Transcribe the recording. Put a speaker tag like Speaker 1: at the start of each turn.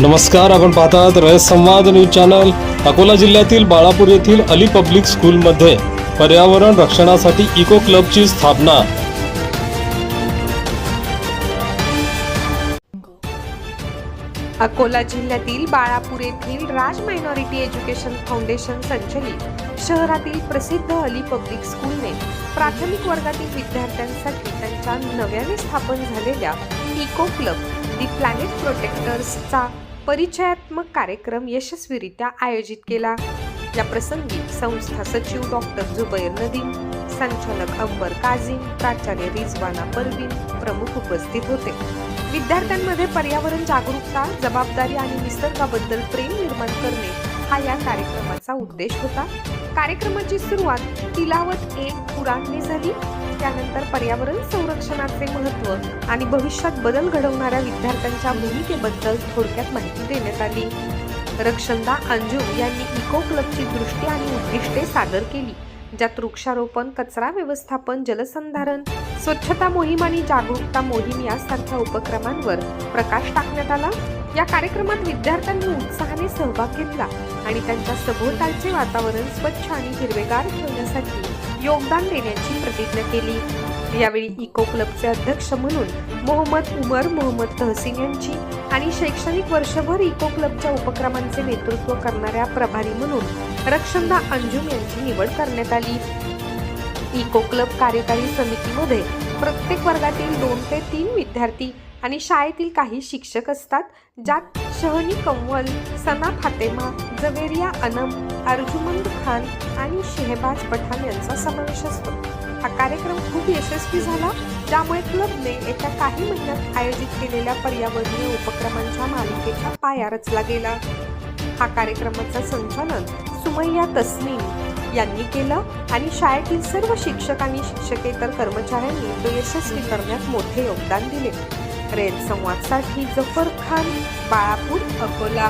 Speaker 1: नमस्कार आपण पाहतात रयत संवाद न्यूज चॅनल. अकोला जिल्ह्यातील बाळापूर येथील अली पब्लिक स्कूलमध्ये पर्यावरण रक्षणासाठी इको क्लबची स्थापना.
Speaker 2: अकोला जिल्ह्यातील बाळापूर येथील राज मायनॉरिटी एज्युकेशन फाउंडेशन संचलित शहरातील प्रसिद्ध अली पब्लिक स्कूलने प्राथमिक वर्गातील विद्यार्थ्यांसाठी त्यांच्या नव्याने स्थापन झालेल्या इको क्लब दी प्लॅनेट प्रोटेक्टर्सचा परिचयात्मक कार्यक्रम यशस्वीरित्या आयोजित केला. या प्रसंगी संस्था सचिव डॉक्टर जुबैर नदीम संचालक अंबर काझीम प्राचार्य रिजवाना परवीन प्रमुख उपस्थित होते. विद्यार्थ्यांमध्ये पर्यावरण जागरूकता जबाबदारी आणि निसर्गाबद्दल प्रेम निर्माण करणे हा या कार्यक्रमाचा उद्देश होता. कार्यक्रमाची सुरुवात तिलावत एक कुराणने झाली. त्यानंतर पर्यावरण संरक्षणाचे महत्त्व आणि भविष्यात बदल घडवणाऱ्या विद्यार्थ्यांच्या भूमिकेबद्दल थोडक्यात माहिती देण्यात आली. रक्षंदा अंजुम यांनी इको क्लबची दृष्टी आणि उद्दिष्टे सादर केली ज्यात वृक्षारोपण कचरा व्यवस्थापन जलसंधारण स्वच्छता मोहीम आणि जागरूकता मोहीम यासारख्या उपक्रमांवर प्रकाश टाकण्यात आला. या कार्यक्रमात विद्यार्थ्यांनी उत्साहाने सहभाग घेतला आणि त्यांच्या सभोवतालचे वातावरण स्वच्छ आणि हिरवेगार ठेवण्यासाठी योगदान देण्याची प्रतिज्ञा केली. यावेळी इको क्लबचे अध्यक्ष म्हणून मोहम्मद उमर मोहम्मद तहसीन यांची आणि शैक्षणिक वर्षभर इको क्लबच्या उपक्रमांचे नेतृत्व करणाऱ्या प्रभारी म्हणून रक्षंदा अंजुम यांची निवड करण्यात आली. इको क्लब कार्यकारी समितीमध्ये प्रत्येक वर्गातील दोन ते तीन विद्यार्थी आणि शाळेतील काही शिक्षक असतात ज्यात शहनी कंवल सना फातेमा जवेरिया अनम अर्जुमंद खान आणि शेहबाज पठाण यांचा समावेश असतो. हा कार्यक्रम खूप यशस्वी झाला त्यामुळे क्लबने येत्या काही महिन्यात आयोजित केलेल्या पर्यावरणीय उपक्रमांच्या मालिकेचा पाया रचला गेला. हा कार्यक्रमाचं संचालन सुमय्या तस्नीम यांनी केलं आणि शाळेतील सर्व शिक्षक आणि शिक्षकेतर कर्मचाऱ्यांनी तो यशस्वी करण्यात मोठे योगदान दिले. रेल संवादसाठी जफर खान बाळापूर अकोला.